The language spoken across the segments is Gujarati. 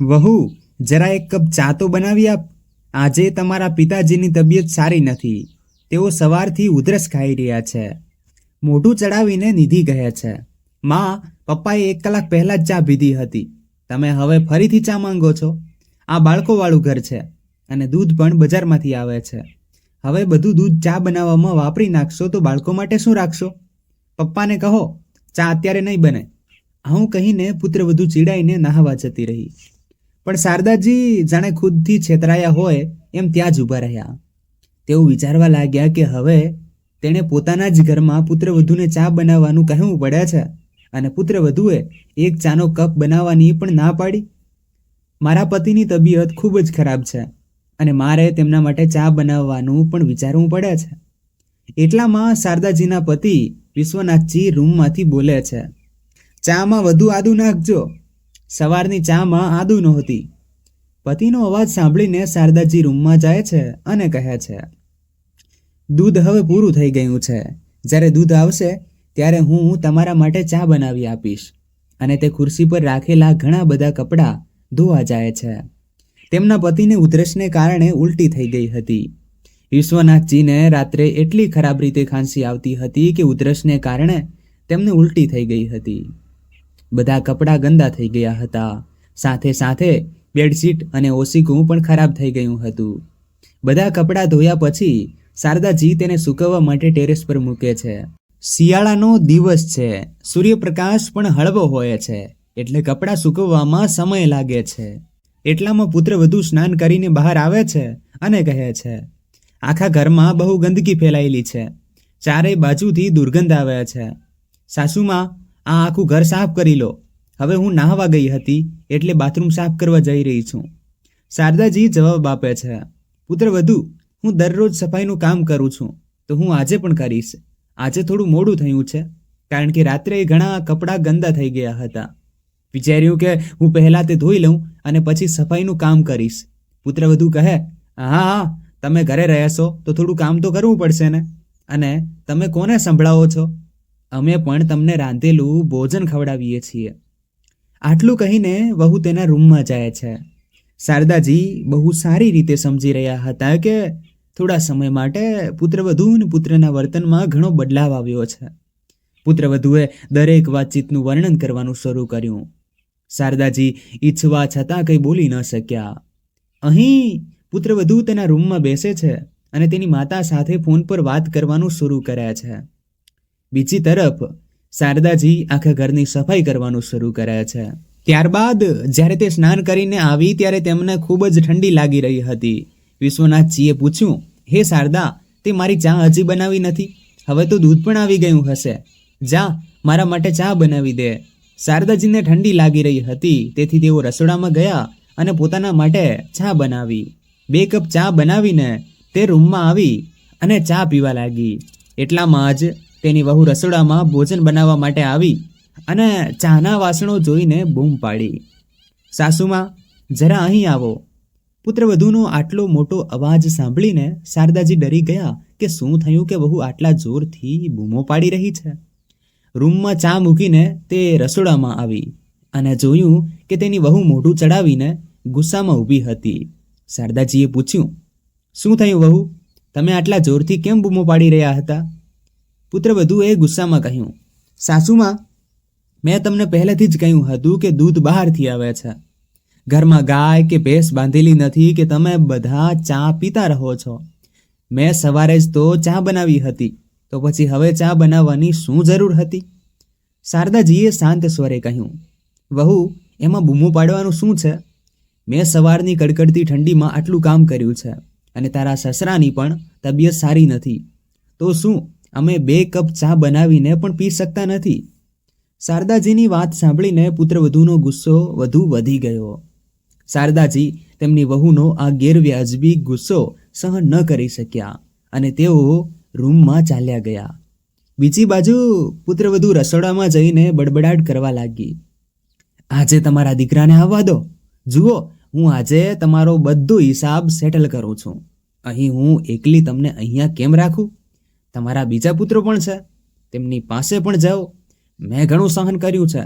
વહુ, જરા એક કપ ચા તો બનાવી આપ. આજે તમારા પિતાજીની તબિયત સારી નથી. તેઓ સવારથી ઉધરસ ખાઈ રહ્યા છે. મોઢું ચડાવીને નિધિ કહે છે, માં, પપ્પાએ એક કલાક પહેલાં જ ચા પીધી હતી. તમે હવે ફરીથી ચા માંગો છો? આ બાળકોવાળું ઘર છે અને દૂધ પણ બજારમાંથી આવે છે. હવે બધું દૂધ ચા બનાવવામાં વાપરી નાખશો તો બાળકો માટે શું રાખશો? પપ્પાને કહો, ચા અત્યારે નહીં બને. આવું કહીને પુત્ર વધુ ચીડાઈને નહાવા જતી રહી. પણ શારદાજી જાણે ખુદથી છેતરાયા હોય એમ ત્યાં જ ઊભા રહ્યા. તેઓ વિચારવા લાગ્યા કે હવે તેણે પોતાના જ ઘરમાં પુત્રવધૂને ચા બનાવવાનું કહેવું પડે છે અને પુત્રવધુએ એક ચાનો કપ બનાવવાની પણ ના પાડી. મારા પતિની તબિયત ખૂબ જ ખરાબ છે અને મારે તેમના માટે ચા બનાવવાનું પણ વિચારવું પડે છે. એટલામાં શારદાજીના પતિ વિશ્વનાથજી રૂમમાંથી બોલે છે, ચામાં વધુ આદુ નાખજો. સવારની ચામાં આદુ નહોતી. પતિનો અવાજ સાંભળીને શારદાજી રૂમમાં જાય છે અને કહે છે, દૂધ હવે પૂરું થઈ ગયું છે. જ્યારે દૂધ આવશે, ત્યારે હું તમારા માટે ચા બનાવી આપીશ. અને તે ખુરશી પર રાખેલા ઘણા બધા કપડાં ધોવા જાય છે. તેમના પતિને ઉધરસને કારણે ઉલટી થઈ ગઈ હતી. વિશ્વનાથજીને રાત્રે એટલી ખરાબ રીતે ખાંસી આવતી હતી કે ઉધરસને કારણે તેમને ઉલટી થઈ ગઈ હતી. બધા કપડાં ગંદા થઈ ગયા હતા. સાથે સાથે બેડશીટ અને ઓશીકું પણ ખરાબ થઈ ગયું હતું. બધા કપડાં ધોયા પછી શારદાજી તેને સૂકવવા માટે ટેરેસ પર મૂકે છે. શિયાળાનો દિવસ છે. સૂર્યપ્રકાશ પણ હળવો હોય છે, એટલે કપડાં સૂકવવામાં સમય લાગે છે. એટલામાં પુત્ર વધુ સ્નાન કરીને બહાર આવે છે અને કહે છે, આખા ઘરમાં બહુ ગંદકી ફેલાયેલી છે. ચારેય બાજુથી દુર્ગંધ આવે છે. સાસુમાં આ આખું ઘર સાફ કરી લો. હવે હું નાહવા ગઈ હતી એટલે બાથરૂમ સાફ કરવા જઈ રહી છું. શારદાજી જવાબ આપે છે, પુત્ર વધુ, હું દરરોજ સફાઈનું કામ કરું છું, તો હું આજે પણ કરીશ. આજે થોડું મોડું થયું છે, કારણ કે રાત્રે ઘણા કપડાં ગંદા થઈ ગયા હતા. વિચાર્યું કે હું પહેલાં તે ધોઈ લઉં અને પછી સફાઈનું કામ કરીશ. પુત્ર વધુ કહે, હા હા, તમે ઘરે રહેશો તો થોડું કામ તો કરવું પડશે ને. અને તમે કોને સંભળાવો છો? અમે પણ તમને રાંધેલું ભોજન ખવડાવીએ છીએ. આટલું કહીને વહુ તેના રૂમમાં જાય છે. શારદાજી બહુ સારી રીતે સમજી રહ્યા હતા કે થોડા સમય માટે પુત્રવધુ અને પુત્રના વર્તનમાં ઘણો બદલાવ આવ્યો છે. પુત્રવધુએ દરેક વાતચીતનું વર્ણન કરવાનું શરૂ કર્યું. શારદાજી ઈચ્છવા છતાં કંઈ બોલી ન શક્યા. અહીં પુત્રવધુ તેના રૂમમાં બેસે છે અને તેની માતા સાથે ફોન પર વાત કરવાનું શરૂ કરે છે. બીજી તરફ શારદાજી આખા ઘરની સફાઈ કરવાનું શરૂ કરે છે. ત્યારબાદ જ્યારે તે સ્નાન કરીને આવી ત્યારે તેમને ખૂબ જ ઠંડી લાગી રહી હતી. વિશ્વનાથજીએ પૂછ્યું, હે શારદા, તે મારી ચા હજી બનાવી નથી? હવે તો દૂધ પણ આવી ગયું હશે. જા, મારા માટે ચા બનાવી દે. શારદાજીને ઠંડી લાગી રહી હતી, તેથી તેઓ રસોડામાં ગયા અને પોતાના માટે ચા બનાવી. બે કપ ચા બનાવીને તે રૂમમાં આવી અને ચા પીવા લાગી. એટલામાં જ તેની વહુ રસોડામાં ભોજન બનાવવા માટે આવી અને ચાના વાસણો જોઈને બૂમ પાડી. સાસુમાં, જરા અહીં આવો. પુત્રવધુનો આટલો મોટો અવાજ સાંભળીને શારદાજી ડરી ગયા કે શું થયું કે વહુ આટલા જોરથી બૂમો પાડી રહી છે. રૂમમાં ચા મૂકીને તે રસોડામાં આવી અને જોયું કે તેની વહુ મોઢું ચડાવીને ગુસ્સામાં ઊભી હતી. શારદાજીએ પૂછ્યું, શું થયું વહુ? તમે આટલા જોરથી કેમ બૂમો પાડી રહ્યા હતા? પુત્રવધુએ ગુસ્સામાં કહ્યું, સાસુમાં, મેં તમને પહેલેથી જ કહ્યું હતું કે દૂધ બહારથી આવે છે. ઘરમાં ગાય કે ભેંસ બાંધેલી નથી કે તમે બધા ચા પીતા રહો છો. મેં સવારે જ તો ચા બનાવી હતી, તો પછી હવે ચા બનાવવાની શું જરૂર હતી? શારદાજીએ શાંત સ્વરે કહ્યું, વહુ, એમાં બૂમો પાડવાનું શું છે? મેં સવારની કડકડતી ઠંડીમાં આટલું કામ કર્યું છે અને તારા સસરાની પણ તબિયત સારી નથી. તો શું અમે બે કપ ચા બનાવીને પણ પી શકતા નથી. શારદાજીની વાત સાંભળીને પુત્રવધુનો ગુસ્સો વધુ વધી ગયો. શારદાજી તેમની વહુનો આ ગેરવ્યાજબી ગુસ્સો સહન ન કરી શક્યા અને તેઓ રૂમમાં ચાલ્યા ગયા. બીજી બાજુ પુત્રવધુ રસોડામાં જઈને બડબડાટ કરવા લાગી. આજે તમારા દીકરાને આવવા દો. જુઓ, હું આજે તમારો બધો હિસાબ સેટલ કરું છું. અહીં હું એકલી તમને અહીંયા કેમ રાખું? તમારા બીજા પુત્રો પણ છે. તેમની પાસે પણ જાઓ. મેં ઘણું સહન કર્યું છે.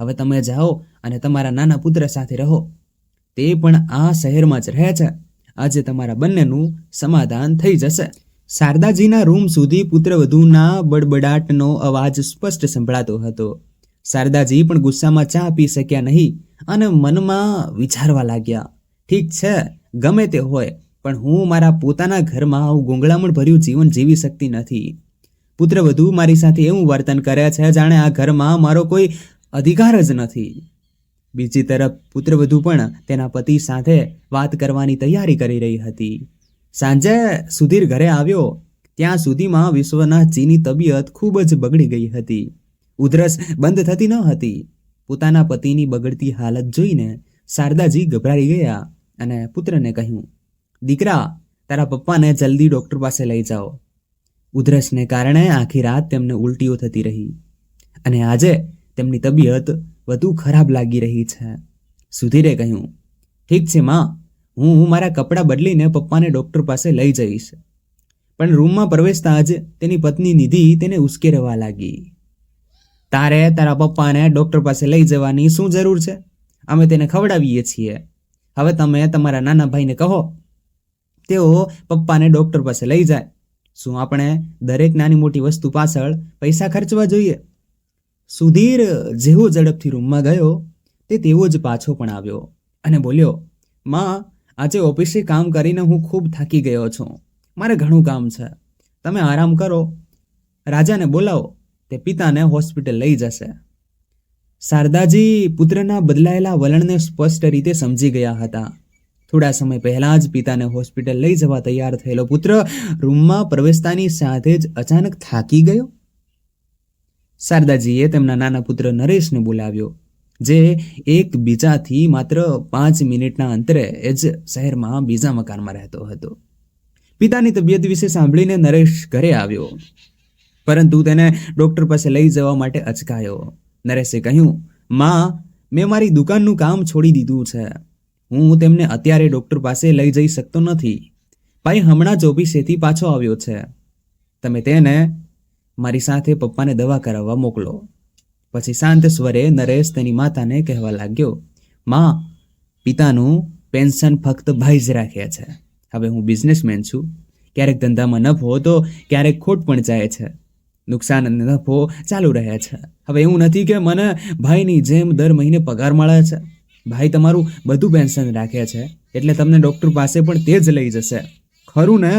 હવે તમે જાઓ અને તમારા નાના પુત્ર સાથે રહો. તે પણ આ શહેરમાં જ રહે છે. આજે તમારા બંનેનું સમાધાન થઈ જશે. શારદાજીના રૂમ સુધી પુત્રવધૂના બડબડાટનો અવાજ સ્પષ્ટ સંભળાતો હતો. શારદાજી પણ ગુસ્સામાં ચા પી શક્યા નહીં અને મનમાં વિચારવા લાગ્યા. ઠીક છે, ગમે તે હોય પણ હું મારા પોતાના ઘરમાં આવું ગુંગળામણ ભર્યું જીવન જીવી શકતી નથી. પુત્રવધુ મારી સાથે એવું વર્તન કરે છે, જાણે આ ઘરમાં મારો કોઈ અધિકાર જ નથી. બીજી તરફ પુત્રવધુ પણ તેના પતિ સાથે વાત કરવાની તૈયારી કરી રહી હતી. સાંજે સુધીર ઘરે આવ્યો. ત્યાં સુધીમાં વિશ્વનાથજીની તબિયત ખૂબ જ બગડી ગઈ હતી. ઉધરસ બંધ થતી ન હતી. પોતાના પતિની બગડતી હાલત જોઈને શારદાજી ગભરાઈ ગયા અને પુત્રને કહ્યું દીકરા, તારા પપ્પાને જલ્દી ડૉક્ટર પાસે લઈ જાઓ. ઉધરસને કારણે આખી રાત તેમને ઉલટીઓ થતી રહી. અને આજે તેમની તબિયત વધુ ખરાબ લાગી રહી છે. સુધીરે કહ્યું, ઠીક છે માં, હું મારા કપડાં બદલીને પપ્પાને ડૉક્ટર પાસે લઈ જઈશ. પણ રૂમમાં પ્રવેશતા જ તેની પત્ની નિધિ તેને ઉશ્કેરવા લાગી. તારે તારા પપ્પાને ડૉક્ટર પાસે લઈ જવાની શું જરૂર છે? અમે તેને ખવડાવીએ છીએ. હવે તમે તમારા નાના ભાઈને કહો તેઓ પપ્પાને ડૉક્ટર પાસે લઈ જાય. શું આપણે દરેક નાની મોટી વસ્તુ પાછળ પૈસા ખર્ચવા જોઈએ? સુધીર જેવો ઝડપથી રૂમમાં ગયો, તે તેવો જ પાછો પણ આવ્યો અને બોલ્યો, માં, આજે ઓફિસે કામ કરીને હું ખૂબ થાકી ગયો છું. મારે ઘણું કામ છે. તમે આરામ કરો. રાજાને બોલાવો. તે પિતાને હોસ્પિટલ લઈ જશે. શારદાજી પુત્રના બદલાયેલા વલણને સ્પષ્ટ રીતે સમજી ગયા હતા. થોડા સમય પહેલાં જ પિતાને હોસ્પિટલ લઈ જવા તૈયાર થયેલો પુત્ર રૂમમાં પ્રવેશતાની સાથે જ અચાનક થાકી ગયો. શારદાજીએ તેમના નાના પુત્ર નરેશને બોલાવ્યો, જે એક બીજાથી માત્ર પાંચ મિનિટના અંતરે એ જ શહેરમાં બીજા મકાનમાં રહેતો હતો. પિતાની તબિયત વિશે સાંભળીને નરેશ ઘરે આવ્યો, પરંતુ તેને ડૉક્ટર પાસે લઈ જવા માટે અચકાયો. નરેશે કહ્યું, માં, મેં મારી દુકાનનું કામ છોડી દીધું છે. હું તેમને અત્યારે ડૉક્ટર પાસે લઈ જઈ શકતો નથી. ભાઈ, હમણાં જ ઓફિસેથી પાછો આવ્યો છે. તમે તેને મારી સાથે પપ્પાને દવા કરાવવા મોકલો. પછી શાંત સ્વરે નરેશ તેની માતાને કહેવા લાગ્યો, માં, પિતાનું પેન્શન ફક્ત ભાઈ જ રાખે છે. હવે હું બિઝનેસમેન છું. ક્યારેક ધંધામાં નફો તો ક્યારેક ખોટ પણ જાય છે. નુકસાન અને નફો ચાલુ રહે છે. હવે એવું નથી કે મને ભાઈની જેમ દર મહિને પગાર મળે છે. ભાઈ, તમારું બધું પેન્શન રાખે છે, એટલે તમને ડૉક્ટર પાસે પણ તે જ લઈ જશે. ખરું ને?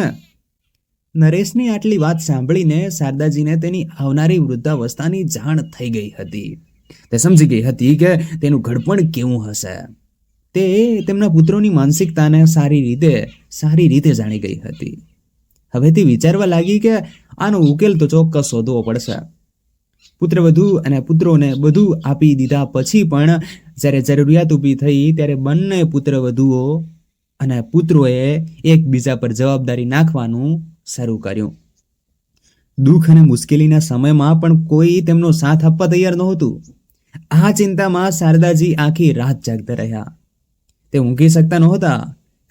નરેશની આટલી વાત સાંભળીને શારદાજીને તેની આવનારી વૃદ્ધાવસ્થાની જાણ થઈ ગઈ હતી. તે સમજી ગઈ હતી કે તેનું ઘડપણ કેવું હશે. તે તેમના પુત્રોની માનસિકતાને સારી રીતે સારી રીતે જાણી ગઈ હતી. હવે તે વિચારવા લાગી કે આનો ઉકેલ તો ચોક્કસ શોધવો પડશે. પુત્રવધુ અને પુત્રોને બધું આપી દીધા. પછી પણ જ્યારે જરૂરિયાત ઊભી થઈ ત્યારે બંને પુત્રવધુઓ અને પુત્રોએ એકબીજા પર જવાબદારી નાખવાનું શરૂ કર્યું. દુઃખ અને મુશ્કેલીના સમયમાં પણ કોઈ તેમનો સાથ આપવા તૈયાર નહોતું. આ ચિંતામાં શારદાજી આખી રાત જાગતા રહ્યા. તે ઊંઘી શકતા નહોતા,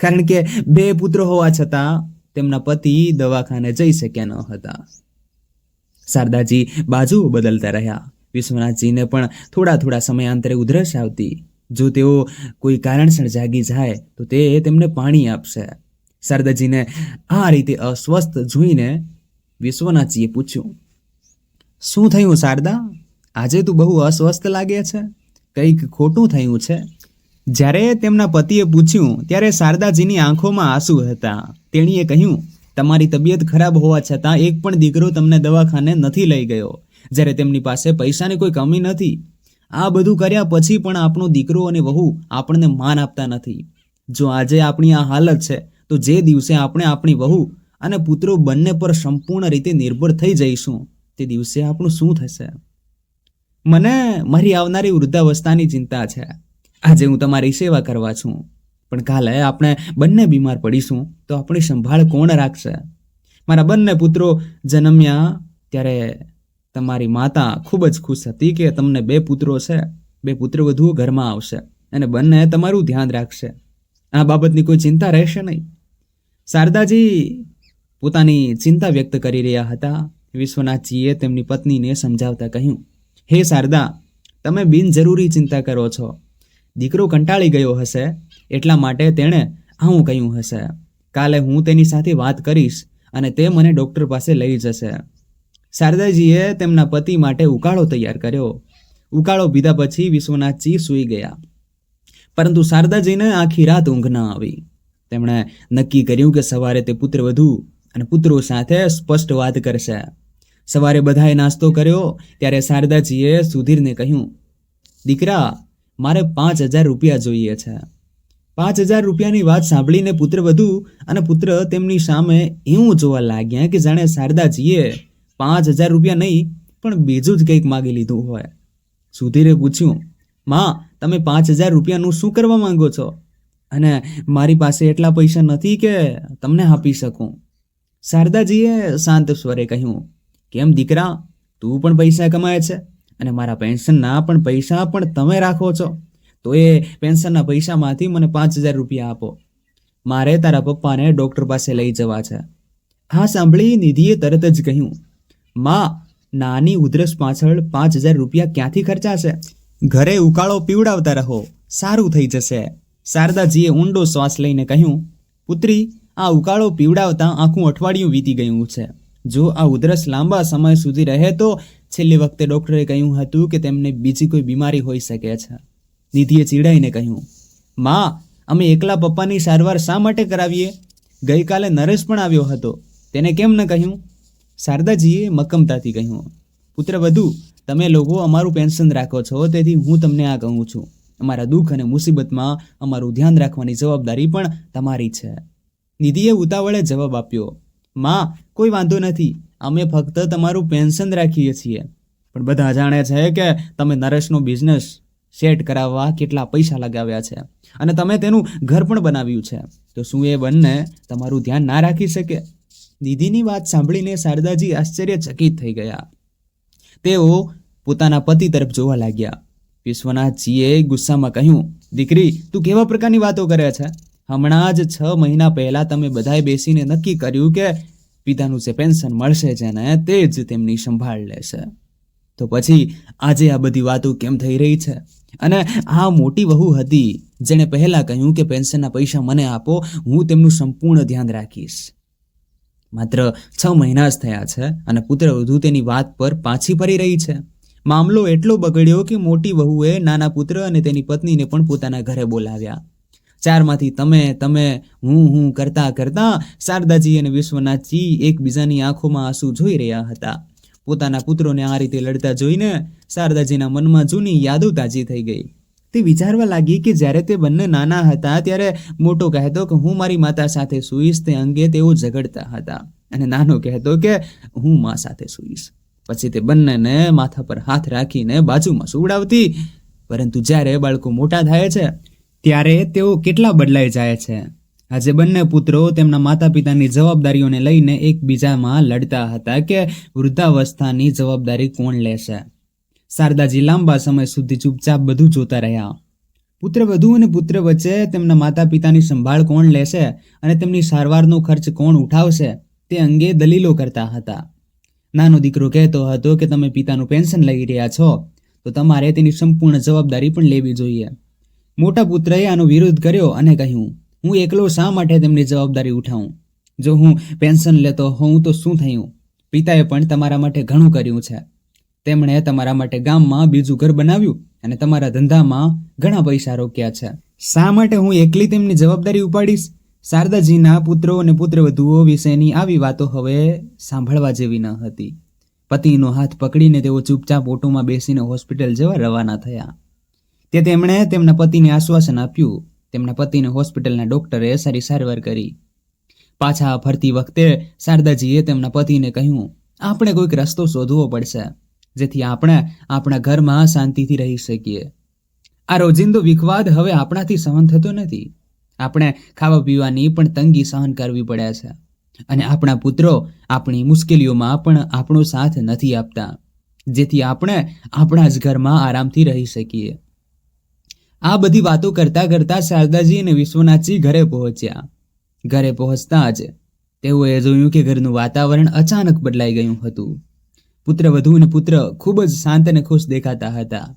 કારણ કે બે પુત્રો હોવા છતાં તેમના પતિ દવાખાને જઈ શક્યા ન હતા. શારદાજી બાજુઓ બદલતા રહ્યા. વિશ્વનાથજીને પણ થોડા થોડા સમયાંતરે ઉધરસ આવતી. જો તેઓ કોઈ કારણસર જાગી જાય, તો તે તેમને પાણી આપશે. શારદાજીને આ રીતે અસ્વસ્થ જોઈને વિશ્વનાથજીએ પૂછ્યું, શું થયું શારદા? આજે તું બહુ અસ્વસ્થ લાગે છે? કંઈક ખોટું થયું છે? જ્યારે તેમના પતિએ પૂછ્યું, ત્યારે શારદાજીની આંખોમાં આંસુ હતા. તેણીએ કહ્યું તમારી તબિયત ખરાબ હોવા છતાં એક પણ દીકરો તમને દવાખાને નથી લઈ ગયો. જ્યારે તેમની પાસે પૈસાની કોઈ કમી નથી. આ બધું કર્યા પછી પણ આપણો દીકરો અને વહુ આપણને માન આપતા નથી. જો આજે આપણી આ હાલત છે, તો જે દિવસે આપણે આપણી વહુ અને પુત્રો બંને પર સંપૂર્ણ રીતે નિર્ભર થઈ જઈશું, તે દિવસે આપણું શું થશે? મને મારી આવનારી વૃદ્ધાવસ્થાની ચિંતા છે. આજે હું તમારી સેવા કરવા છું. પણ કાલે આપણે બંને બીમાર પડીશું, તો આપણી સંભાળ કોણ રાખશે? મારા બંને પુત્રો જન્મ્યા ત્યારે તમારી માતા ખૂબ જ ખુશ હતી કે તમને બે પુત્રો છે. બે પુત્ર વધુ ઘરમાં આવશે અને બંને તમારું ધ્યાન રાખશે. આ બાબતની કોઈ ચિંતા રહેશે નહીં. શારદાજી પોતાની ચિંતા વ્યક્ત કરી રહ્યા હતા. વિશ્વનાથજીએ તેમની પત્નીને સમજાવતા કહ્યું, હે શારદા, તમે બિનજરૂરી ચિંતા કરો છો. દીકરો કંટાળી ગયો હશે એટલા માટે તેણે આવું કહ્યું હશે. કાલે હું તેની સાથે વાત કરીશ અને તે મને ડૉક્ટર પાસે લઈ જશે. શારદાજીએ તેમના પતિ માટે ઉકાળો તૈયાર કર્યો. ઉકાળો પીધા પછી વિશ્વનાથજી સૂઈ ગયા. પરંતુ શારદાજીને આખી રાત ઊંઘ ન આવી. તેમણે નક્કી કર્યું કે સવારે તે પુત્ર વધુ અને પુત્રો સાથે સ્પષ્ટ વાત કરશે. સવારે બધાએ નાસ્તો કર્યો, ત્યારે શારદાજીએ સુધીરને કહ્યું, દીકરા, મારે પાંચ હજાર રૂપિયા જોઈએ છે. પાંચ હજાર રૂપિયાની વાત સાંભળીને પુત્રવધુ અને પુત્ર તેમની સામે એવું જોવા લાગ્યા કે જાણે શારદાજીએ પાંચ હજાર રૂપિયા નહીં, પણ બીજું જ કંઈક માગી લીધું હોય. સુધીરે પૂછ્યું, માં, તમે પાંચ હજાર રૂપિયાનું શું કરવા માંગો છો? અને મારી પાસે એટલા પૈસા નથી કે તમને આપી શકું. શારદાજીએ શાંત સ્વરે કહ્યું, કેમ દીકરા? તું પણ પૈસા કમાય છે અને મારા પેન્શનના પણ પૈસા પણ તમે રાખો છો. તો એ પેન્શનના પૈસામાંથી મને પાંચ હજાર રૂપિયા આપો. મારે તારા પપ્પાને ડૉક્ટર પાસે લઈ જવા છે. હા, સાંભળી, નિધિએ તરત જ કહ્યું, માં, નાની ઉધરસ પાછળ પાંચ હજાર રૂપિયા ક્યાંથી ખર્ચાશે? ઘરે ઉકાળો પીવડાવતા રહો, સારું થઈ જશે. શારદાજીએ ઊંડો શ્વાસ લઈને કહ્યું, પુત્રી, આ ઉકાળો પીવડાવતા આખું અઠવાડિયું વીતી ગયું છે. જો આ ઉધરસ લાંબા સમય સુધી રહે તો છેલ્લી વખતે ડૉક્ટરે કહ્યું હતું કે તેમને બીજી કોઈ બીમારી હોઈ શકે છે. નિધિએ ચીડાઈને કહ્યું, માં, અમે એકલા પપ્પાની સારવાર શા માટે કરાવીએ? ગઈકાલે નરેશ પણ આવ્યો હતો. તેને કેમ ન કહ્યું? શારદાજીએ મક્કમતાથી કહ્યું, પુત્ર વધુ, તમે લોકો અમારું પેન્શન રાખો છો, તેથી હું તમને આ કહું છું. અમારા દુઃખ અને મુસીબતમાં અમારું ધ્યાન રાખવાની જવાબદારી પણ તમારી છે. નિધિએ ઉતાવળે જવાબ આપ્યો, માં, કોઈ વાંધો નથી. અમે ફક્ત તમારું પેન્શન રાખીએ છીએ. પણ બધા જાણે છે કે તમે નરેશનો બિઝનેસ સેટ કરાવવા કેટલા પૈસા લગાવ્યા છે. અને તમે તેનું ઘર પણ બનાવ્યું છે. તો શું એ બંને તમારું ધ્યાન ના રાખી શકે? દીદીની વાત સાંભળીને શારદાજી આશ્ચર્યચકિત થઈ ગયા. તેઓ પોતાના પતિ તરફ જોવા લાગ્યા. વિશ્વનાથજીએ ગુસ્સામાં કહ્યું, દીકરી, તું કેવા પ્રકારની વાતો કરે છે? હમણાં જ છ મહિના પહેલાં તમે બધાએ બેસીને નક્કી કર્યું કે પિતાનું જે પેન્શન મળશે જેને તે જ તેમની સંભાળ લેશે. તો પછી આજે આ બધી વાતો કેમ થઈ રહી છે? અને આ મોટી વહુ હતી, જેણે પહેલાં કહ્યું કે, પેન્શનના પૈસા મને આપો, હું તેમનું સંપૂર્ણ ધ્યાન રાખીશ. માત્ર છ મહિના જ થયા છે અને પુત્રવધુ તેની વાત પર પાછી ફરી રહી છે. મામલો એટલો બગડ્યો કે મોટી વહુએ નાના પુત્ર અને તેની પત્નીને પણ પોતાના ઘરે બોલાવ્યા. ચારમાંથી તમે તમે, હું હું કરતા કરતા શારદાજી અને વિશ્વનાથજી એકબીજાની આંખોમાં આંસુ જોઈ રહ્યા હતા. પોતાના પુત્રોને આ રીતે લડતા જોઈને શારદાજીના મનમાં જૂની યાદો તાજી થઈ ગઈ. તે વિચારવા લાગી કે જ્યારે તે બંને નાના હતા ત્યારે મોટો કહેતો કે હું મારી માતા સાથે સૂઈશ તે અંગે તેઓ ઝઘડતા હતા. અને નાનો કહેતો કે હું મા સાથે સૂઈશ. પછી તે બંનેને માથા પર હાથ રાખીને બાજુમાં સુવડાવતી, પરંતુ જ્યારે બાળકો મોટા થાય છે, ત્યારે તેઓ કેટલા બદલાઈ જાય છે? આજે બંને પુત્રો તેમના માતા પિતાની જવાબદારીઓને લઈને એકબીજામાં લડતા હતા કે વૃદ્ધાવસ્થાની જવાબદારી કોણ લેશે? શારદાજી લાંબા સમય સુધી ચૂપચાપ બધું જોતા રહ્યા. પુત્રવધુ અને પુત્ર વચ્ચે તેમના માતા પિતાની સંભાળ કોણ લેશે અને તેમની સારવારનો ખર્ચ કોણ ઉઠાવશે તે અંગે દલીલો કરતા હતા. નાનો દીકરો કહેતો હતો કે તમે પિતાનું પેન્શન લઈ રહ્યા છો, તો તમારે તેની સંપૂર્ણ જવાબદારી પણ લેવી જોઈએ. મોટા પુત્રએ આનો વિરોધ કર્યો અને કહ્યું હું એકલો શા માટે તેમની જવાબદારી ઉઠાવું? જો હું પેન્શન લેતો હોઉં તો શું થયું? પિતાએ પણ તમારા માટે ઘણું કર્યું છે. તેમણે તમારા માટે ગામમાં બીજું ઘર બનાવ્યું અને તમારા ધંધામાં ઘણા પૈસા રોક્યા છે. શા માટે હું એકલી તેમની જવાબદારી ઉપાડીશ? શારદાજીના પુત્રો અને પુત્રવધુઓ વિશેની આવી વાતો હવે સાંભળવા જેવી ન હતી. પતિનો હાથ પકડીને તેઓ ચૂપચાપ ઓટોમાં બેસીને હોસ્પિટલ જવા રવાના થયા. તે તેમણે તેમના પતિને આશ્વાસન આપ્યું તેમના પતિને હોસ્પિટલના ડોક્ટરે સારી સારવાર કરી. પાછા ફરતી વખતે શારદાજીએ તેમના પતિને કહ્યું, આપણે કોઈક રસ્તો શોધવો પડશે, જેથી આપણે આપણા ઘરમાં શાંતિથી રહી શકીએ. આ રોજિંદો વિખવાદ હવે આપણાથી સહન થતો નથી. આપણે ખાવા પીવાની પણ તંગી સહન કરવી પડે છે, અને આપણા પુત્રો આપણી મુશ્કેલીઓમાં પણ આપણો સાથ નથી આપતા, જેથી આપણે આપણા જ ઘરમાં આરામથી રહી શકીએ. આ બધી વાતો કરતા કરતા શારદાજી અને વિશ્વનાથજી ઘરે પહોંચ્યા. ઘરે પહોંચતા જ તેઓએ જોયું કે ઘરનું વાતાવરણ અચાનક બદલાઈ ગયું હતું. પુત્ર વધુ અને પુત્ર ખૂબ જ શાંત અને ખુશ દેખાતા હતા.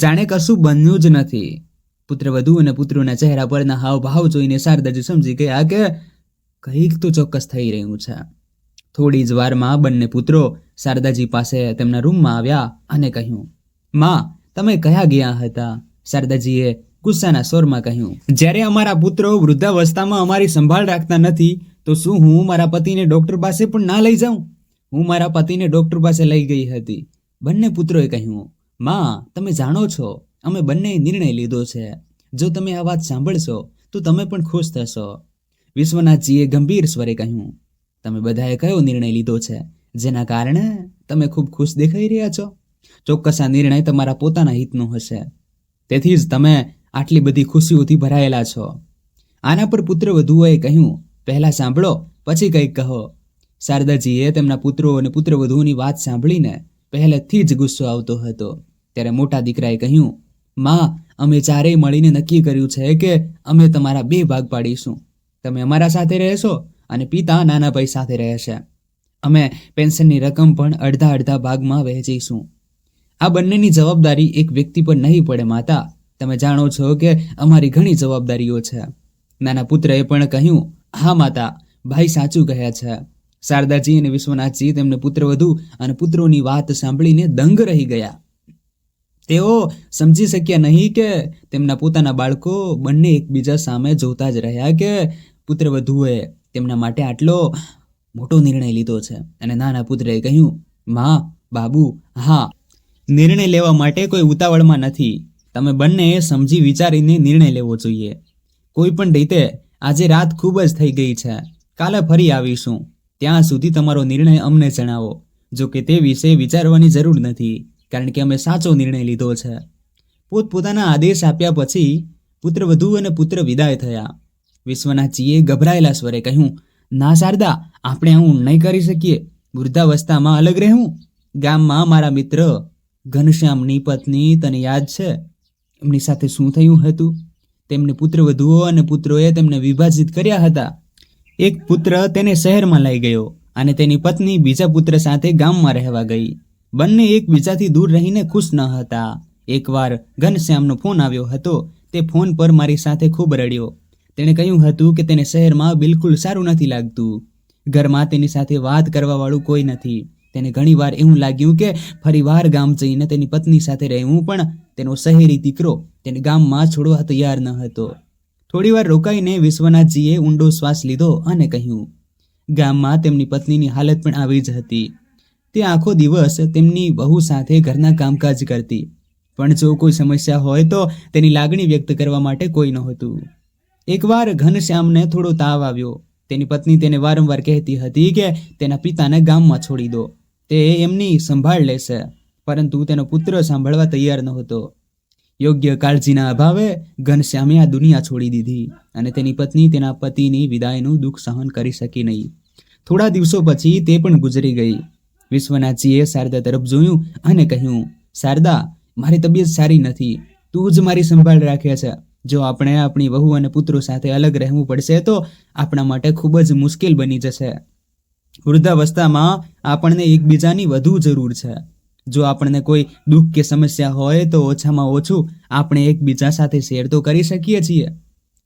જાણે કશું બન્યું જ નથી. પુત્રવધુ અને પુત્રોના ચહેરા પરના હાવભાવ જોઈને શારદાજી સમજી ગયા કે કંઈક તો ચોક્કસ થઈ રહ્યું છે. થોડી જ વારમાં બંને પુત્રો શારદાજી પાસે તેમના રૂમમાં આવ્યા અને કહ્યું, માં, તમે કયા ગયા હતા? શારદાજીએ ગુસ્સાના સ્વરમાં કહ્યું, જ્યારે અમારા પુત્રો વૃદ્ધાવસ્થામાં અમારી સંભાળ રાખતા નથી, તો શું હું મારા પતિને ડૉક્ટર પાસે પણ ના લઈ જાઉં? હું મારા પતિને ડૉક્ટર પાસે લઈ ગઈ હતી. બંને પુત્રોએ કહ્યું, માં, તમે જાણો છો, અમે બંને નિર્ણય લીધો છે. જો તમે આ વાત સાંભળશો, તો તમે પણ ખુશ થશો. વિશ્વનાથજીએ ગંભીર સ્વરે કહ્યું, તમે બધાએ કયો નિર્ણય લીધો છે? જેના કારણે તમે ખૂબ ખુશ દેખાઈ રહ્યા છો? ચોક્કસ આ નિર્ણય તમારા પોતાના હિતનો હશે. તેથી જ તમે આટલી બધી ખુશીઓથી ભરાયેલા છો. આના પર પુત્ર વધુઓએ કહ્યું, પહેલાં સાંભળો, પછી કંઈક કહો. શારદાજીએ તેમના પુત્રો અને પુત્રવધુઓની વાત સાંભળીને પહેલેથી જ ગુસ્સો આવતો હતો. ત્યારે મોટા દીકરાએ કહ્યું, માં, અમે ચારેય મળીને નક્કી કર્યું છે કે અમે તમારા બે ભાગ પાડીશું. તમે અમારા સાથે રહેશો અને પિતા નાના ભાઈ સાથે રહેશે. અમે પેન્શનની રકમ પણ અડધા અડધા ભાગમાં વહેંચીશું. આ બંનેની જવાબદારી એક વ્યક્તિ પર નહીં પડે, માતા. તમે જાણો છો કે અમારી ઘણી જવાબદારીઓ છે. નાના પુત્રએ પણ કહ્યું, હા, માતા, ભાઈ સાચું કહ્યા છે. શારદાજી અને વિશ્વનાથજી તેમને પુત્રવધુ અને પુત્રોની વાત સાંભળીને દંગ રહી ગયા. તેઓ સમજી શક્યા નહીં કે તેમના પોતાના બાળકો બંને એકબીજા સામે જોતા જ રહ્યા કે પુત્રવધુએ તેમના માટે આટલો મોટો નિર્ણય લીધો છે. અને નાના પુત્રએ કહ્યું, માં, બાબુ, હા નિર્ણય લેવા માટે કોઈ ઉતાવળમાં નથી. તમે બંને સમજી વિચારીને નિર્ણય લેવો જોઈએ. કોઈ પણ રીતે, આજે રાત ખૂબ જ થઈ ગઈ છે. કાલે ફરી આવીશું. ત્યાં સુધી તમારો નિર્ણય અમને જણાવો, જો કે તે વિશે વિચારવાની જરૂર નથી, કારણ કે અમે સાચો નિર્ણય લીધો છે. પોતપોતાના આદેશ આપ્યા પછી પુત્રવધુ અને પુત્ર વિદાય થયા. વિશ્વનાથજીએ ગભરાયેલા સ્વરે કહ્યું, ના શારદા, આપણે આવું નહીં કરી શકીએ. વૃદ્ધાવસ્થામાં અલગ રહેવું. ગામમાં મારા મિત્ર ઘનશ્યામની પત્ની તને યાદ છે? એમની સાથે શું થયું હતું? તેમને પુત્રવધુઓ અને પુત્રોએ તેમને વિભાજિત કર્યા હતા. એક પુત્ર તેને શહેરમાં લઈ ગયો અને તેની પત્ની બીજા પુત્ર સાથે ગામમાં રહેવા ગઈ. બંને એકબીજાથી દૂર રહીને ખુશ ન હતા. એકવાર ઘનશ્યામનો ફોન આવ્યો હતો. તે ફોન પર મારી સાથે ખૂબ રડ્યો. તેણે કહ્યું હતું કે તેને શહેરમાં બિલકુલ સારું નથી લાગતું. ઘરમાં તેની સાથે વાત કરવાવાળું કોઈ નથી. તેને ઘણીવાર એવું લાગ્યું કે ફરીવાર ગામ જઈને તેની પત્ની સાથે રહેવું પણ તેનો શહેરી દીકરો તેને ગામમાં છોડવા તૈયાર ન હતો. થોડીવાર રોકાઈને વિશ્વનાથજીએ ઊંડો શ્વાસ લીધો અને કહ્યું, ગામમાં તેમની પત્નીની હાલત પણ આવી જ હતી. તે આખો દિવસ તેમની બહુ સાથે ઘરના કામકાજ કરતી. પણ જો કોઈ સમસ્યા હોય તો તેની લાગણી વ્યક્ત કરવા માટે કોઈ નહોતું. એકવાર ઘનશ્યામને થોડો તાવ આવ્યો. તેની પત્ની તેને વારંવાર કહેતી હતી કે તેના પિતાને ગામમાં છોડી દો. તે એમની સંભાળ લેશે, પરંતુ તેનો પુત્ર સાંભળવા તૈયાર નહોતો. યોગ્ય કાળજીના અભાવે ઘનશ્યામે આ દુનિયા છોડી દીધી અને તેની પત્ની તેના પતિની વિદાયનું દુઃખ સહન કરી શકી નહીં. થોડા દિવસો પછી તે પણ ગુજરી ગઈ. વિશ્વનાથજીએ શારદા તરફ જોયું અને કહ્યું, શારદા, મારી તબિયત સારી નથી. તું જ મારી સંભાળ રાખે છે. જો આપણે આપણી વહુ અને પુત્રો સાથે અલગ રહેવું પડશે તો આપણા માટે ખૂબ જ મુશ્કેલ બની જશે. વૃદ્ધાવસ્થામાં આપણને એકબીજાની વધુ જરૂર છે. જો આપણને કોઈ દુઃખ કે સમસ્યા હોય તો ઓછામાં ઓછું આપણે એકબીજા સાથે શેર તો કરી શકીએ છીએ.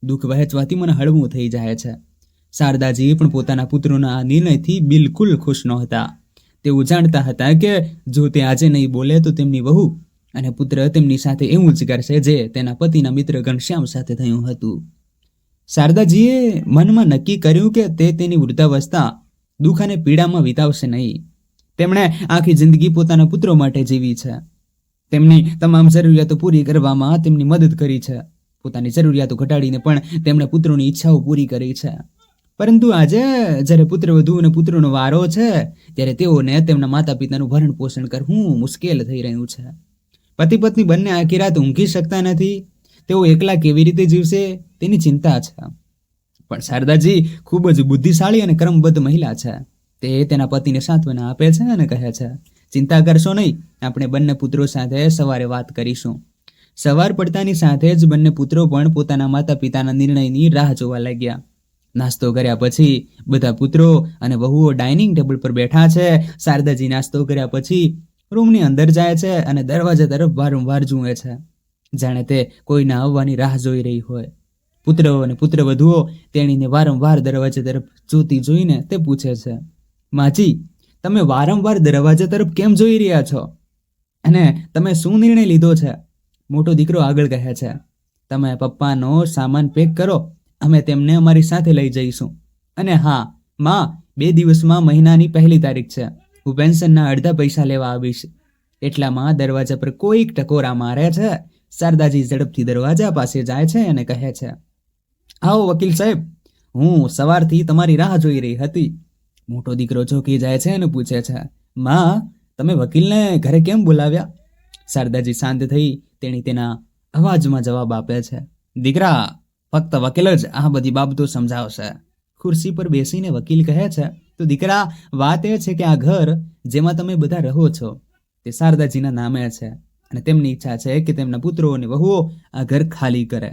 દુઃખ વહેંચવાથી મને હળવું થઈ જાય છે. શારદાજી પણ પોતાના પુત્રોના આ નિર્ણયથી બિલકુલ ખુશ નહોતા. તેઓ જાણતા હતા કે જો તે આજે નહીં બોલે તો તેમની વહુ અને પુત્ર તેમની સાથે એવું જ કરશે જે તેના પતિના મિત્ર ઘનશ્યામ સાથે થયું હતું. શારદાજીએ મનમાં નક્કી કર્યું કે તે તેની વૃદ્ધાવસ્થા દુઃખ અને પીડામાં વિતાવશે નહીં. તેમણે આખી જિંદગી પોતાના પુત્રો માટે જીવી છે. તેમની તમામ જરૂરિયાતો પૂરી કરવામાં તેમની મદદ કરી છે. પોતાની જરૂરિયાતો ઘટાડીને પણ તેમણે પુત્રોની ઈચ્છાઓ પૂરી કરી છે. પરંતુ આજે જ્યારે પુત્રવધુ અને પુત્રોનો વારો છે, ત્યારે તેઓને તેમના માતા પિતાનું ભરણ પોષણ કરવું મુશ્કેલ થઈ રહ્યું છે. પતિ પત્ની બંને આખી રાત ઊંઘી શકતા નથી. તેઓ એકલા કેવી રીતે જીવશે તેની ચિંતા છે. પણ શારદાજી ખૂબ જ બુદ્ધિશાળી અને ક્રમબદ્ધ મહિલા છે. તે તેના પતિને સાંત્વના આપે છે અને કહે છે, ચિંતા કરશો નહીં, આપણે બંને પુત્રો સાથે સવારે વાત કરીશું. સવાર પડતાની સાથે જ બંને પુત્રો પણ પોતાના માતા પિતાના નિર્ણયની રાહ જોવા લાગ્યા. નાસ્તો કર્યા પછી બધા પુત્રો અને વહુઓ ડાઇનિંગ ટેબલ પર બેઠા છે. શારદાજી નાસ્તો કર્યા પછી રૂમની અંદર જાય છે અને દરવાજા તરફ વારંવાર જુએ છે. જાણે તે કોઈના આવવાની રાહ જોઈ રહી હોય. પુત્રો અને પુત્રવધુઓ તેણીને વારંવાર દરવાજા તરફ જોતી જોઈને તે પૂછે છે, માજી, તમે વારંવાર દરવાજા તરફ કેમ જોઈ રહ્યા છો? અને તમે શું નિર્ણય લીધો છે? મોટો દીકરો આગળ કહે છે, તમે પપ્પાનો સામાન પેક કરો, અમે તેમને અમારી સાથે લઈ જઈશું. અને હા, માં, બે દિવસમાં મહિનાની પહેલી તારીખ છે, હું પેન્શનના અડધા પૈસા લેવા આવીશ. એટલામાં દરવાજા પર કોઈક ટકોરા મારે છે, શારદાજી ઝડપથી દરવાજા પાસે જાય છે અને કહે છે આવો વકીલ સાહેબ, હું સવારથી તમારી રાહ જોઈ રહી હતી. મોટો દીકરો ચોકી જાય છે અને પૂછે છે, માં, તમે વકીલને ઘરે કેમ બોલાવ્યા? શારદાજી શાંત થઈ તેણી તેના અવાજમાં જવાબ આપે છે, દીકરા, ફક્ત વકીલ જ આ બધી બાબતો સમજાવશે. ખુરશી પર બેસીને વકીલ કહે છે, તો દીકરા, વાત એ છે કે આ ઘર જેમાં તમે બધા રહો છો. તે શારદાજીના નામે છે અને તેમની ઈચ્છા છે કે તેમના પુત્રો અને વહુઓ આ ઘર ખાલી કરે.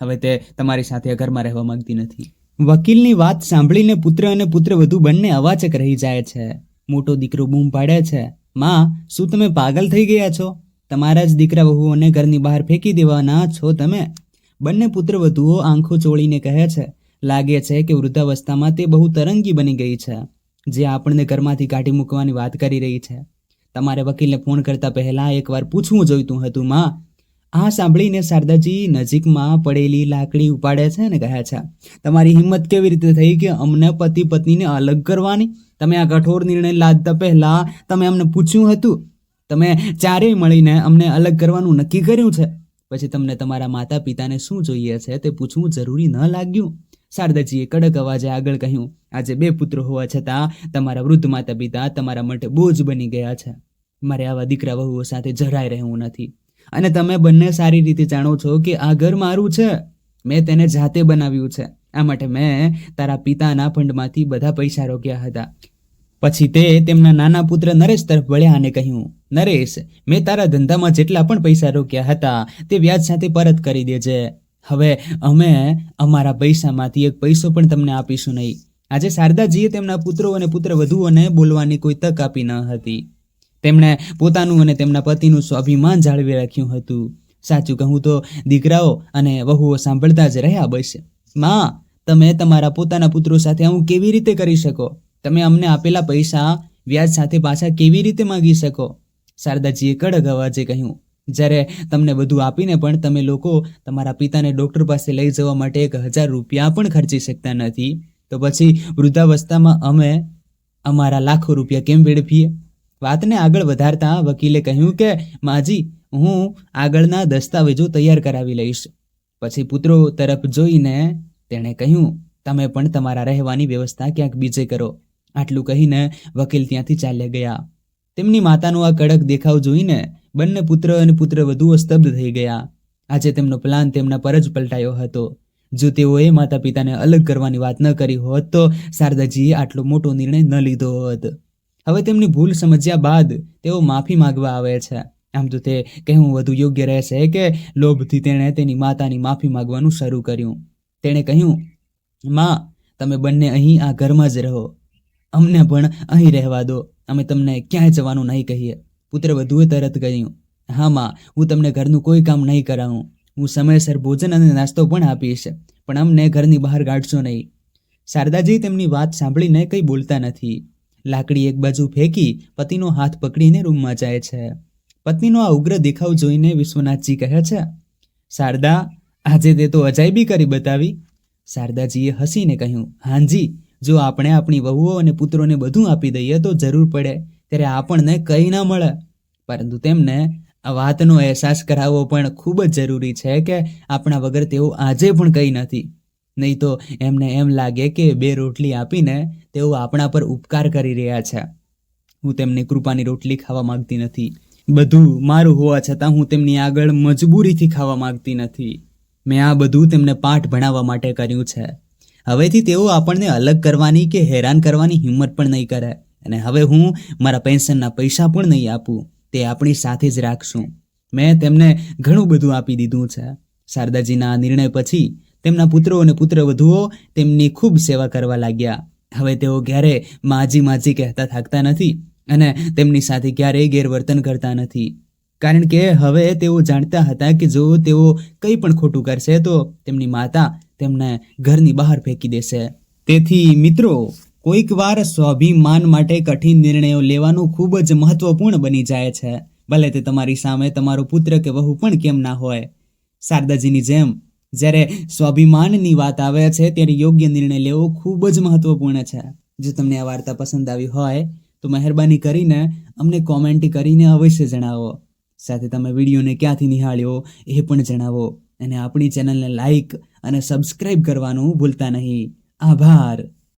હવે તે તમારી સાથે ઘરમાં રહેવા માંગતી નથી. વકીલની વાત સાંભળીને પુત્ર અને પુત્ર વધુ બંને અવાચક રહી જાય છે. મોટો દીકરો બૂમ પાડે છે. માં, શું તમે પાગલ થઈ ગયા છો? તમારા જ દીકરા વહુઓને ઘરની બહાર ફેંકી દેવાના છો તમે? બંને પુત્ર વધુઓ આંખો ચોળીને કહે છે. લાગે છે કે વૃદ્ધાવસ્થામાં તે બહુ તરંગી બની ગઈ છે, જે આપણને ઘરમાંથી કાઢી મૂકવાની વાત કરી રહી છે. તમારે વકીલને ફોન કરતા પહેલા એકવાર પૂછવું જોઈતું હતું, માં આ સાંભળીને શારદાજી નજીકમાં પડેલી લાકડી ઉપાડે છે અને કહે છે. તમારી હિંમત કેવી રીતે થઈ કે અમને પતિ પત્નીને અલગ કરવાની? તમે આ કઠોર નિર્ણય લાદતા પહેલા તમે અમને પૂછ્યું હતું? તમે ચારેય મળીને અમને અલગ કરવાનું નક્કી કર્યું છે? પછી તમને તમારા માતા પિતાને શું જોઈએ છે તે પૂછવું જરૂરી ન લાગ્યું? શારદાજીએ કડક અવાજે આગળ કહ્યું, આજે બે પુત્ર હોવા છતાં તમારા વૃદ્ધ માતા પિતા તમારા માટે બોજ બની ગયા છે. મારે આવા દીકરા વહુઓ સાથે જરાય રહેવું નથી. અને તમે બંને સારી રીતે જાણો છો કે આ ઘર મારું છે. મેં તેને જાતે બનાવ્યું છે. આ માટે મેં તારા પિતાના ફંડમાંથી બધા પૈસા રોક્યા હતા. પછી તે તેમના નાના પુત્ર નરેશ તરફ વળ્યા અને કહ્યું, નરેશ, મેં તારા ધંધામાં જેટલા પણ પૈસા રોક્યા હતા, તે વ્યાજ સાથે પરત કરી દેજે. હવે અમે અમારા પૈસામાંથી એક પૈસો પણ તમને આપીશું નહીં. આજે શારદાજીએ તેમના પુત્રો અને પુત્રવધુઓને બોલવાની કોઈ તક આપી ન હતી. તેમણે પોતાનું અને તેમના પતિનું સ્વાભિમાન જાળવી રાખ્યું હતું. સાચું કહું તો દીકરાઓ અને વહુઓ સાંભળતા જ રહ્યા બસમાં, તમે તમારા પોતાના પુત્રો સાથે આવું કેવી રીતે કરી શકો? તમે અમને આપેલા પૈસા, વ્યાજ સાથે પાછા કેવી રીતે માંગી શકો? શારદાજીએ કડક અવાજે કહ્યું, જ્યારે તમને બધું આપીને પણ તમે લોકો તમારા પિતાને ડૉક્ટર પાસે લઈ જવા માટે એક હજાર રૂપિયા પણ ખર્ચી શકતા નથી, તો પછી વૃદ્ધાવસ્થામાં અમે અમારા લાખો રૂપિયા કેમ વેડફીએ? વાતને આગળ વધારતા વકીલે કહ્યું કે, માજી, હું આગળના દસ્તાવેજો તૈયાર કરાવી લઈશ. પછી પુત્રો તરફ જોઈને તેણે કહ્યું, તમે પણ તમારા રહેવાની વ્યવસ્થા ક્યાંક બીજે કરો. આટલું કહીને વકીલ ત્યાંથી ચાલ્યા ગયા. તેમની માતાનો આ કડક દેખાવ જોઈને બંને પુત્ર અને પુત્ર વધુ સ્તબ્ધ થઈ ગયા. આજે તેમનો પ્લાન તેમના પર જ પલટાયો હતો. જો તેઓએ માતા પિતાને અલગ કરવાની વાત ન કરી હોત તો શારદાજીએ આટલો મોટો નિર્ણય ન લીધો હોત. હવે તેમની ભૂલ સમજ્યા બાદ તેઓ માફી માંગવા આવે છે. આમ તો તે કહેવું વધુ યોગ્ય રહેશે કે લોભથી તેણે તેની માતાની માફી માંગવાનું શરૂ કર્યું. તેણે કહ્યું, માં, તમે બંને અહીં આ ઘરમાં જ રહો. અમને પણ અહીં રહેવા દો. અમે તમને ક્યાંય જવાનું નહીં કહીએ. પુત્ર વધુએ તરત કહ્યું, હા, માં, હું તમને ઘરનું કોઈ કામ નહીં કરાવું. હું સમયસર ભોજન અને નાસ્તો પણ આપીશ, પણ અમને ઘરની બહાર કાઢશો નહીં. શારદાજી તેમની વાત સાંભળીને કંઈ બોલતા નથી. લાકડી એક બાજુ ફેંકી પતિનો હાથ પકડીને રૂમમાં જાય છે. પત્નીનો આ ઉગ્ર દેખાવ જોઈને વિશ્વનાથજી કહે છે, શારદા, આજે તે તો અજાયબી કરી બતાવી. શારદાજીએ હસીને કહ્યું, હાંજી, જો આપણે આપણી વહુઓ અને પુત્રોને બધું આપી દઈએ તો જરૂર પડે, ત્યારે આપણને કંઈ ના મળે. પરંતુ તેમને આ વાતનો અહેસાસ કરાવવો પણ ખૂબ જ જરૂરી છે કે આપણા વગર તેઓ આજે પણ કંઈ નથી. નહીં તો એમને એમ લાગે કે બે રોટલી આપીને તેઓ આપણા પર ઉપકાર કરી રહ્યા છે. હું તેમની કૃપાની રોટલી ખાવા માગતી નથી. બધું મારું હોવા છતાં હું તેમની આગળ મજબૂરીથી ખાવા માગતી નથી. મેં આ બધું તેમને પાઠ ભણાવવા માટે કર્યું છે. હવેથી તેઓ આપણને અલગ કરવાની કે હેરાન કરવાની હિંમત પણ નહીં કરે. અને હવે હું મારા પેન્શનના પૈસા પણ નહીં આપું. તે આપણી સાથે જ રાખશું. મેં તેમને ઘણું બધું આપી દીધું છે. શારદાજીના નિર્ણય પછી તેમના પુત્રો અને પુત્રવધુઓ તેમની ખૂબ સેવા કરવા લાગ્યા. હવે તેઓ ક્યારે માજી માજી કહેતા થાકતા નથી અને તેમની સાથે ક્યારેય ગેરવર્તન કરતા નથી. કારણ કે હવે તેઓ જાણતા હતા કે જો તેઓ કંઈ પણ ખોટું કરશે તો તેમની માતા તેમને ઘરની બહાર ફેંકી દેશે. તેથી મિત્રો, કોઈક વાર સ્વાભિમાન માટે કઠિન નિર્ણયો લેવાનું ખૂબ જ મહત્વપૂર્ણ બની જાય છે. ભલે તે તમારી સામે તમારો પુત્ર કે વહુ પણ કેમ ના હોય. શારદાજીની જેમ જ્યારે સ્વાભિમાનની વાત આવે છે, ત્યારે યોગ્ય નિર્ણય લેવો ખૂબ જ મહત્વપૂર્ણ છે. જો તમને આ વાર્તા પસંદ આવી હોય, તો મહેરબાની કરીને અમને કોમેન્ટ કરીને અવશ્ય જણાવો. સાથે તમે વિડીયોને ક્યાંથી નિહાળ્યો એ પણ જણાવો. અને આપણી ચેનલને લાઈક અને સબસ્ક્રાઇબ કરવાનું ભૂલતા નહીં. આભાર.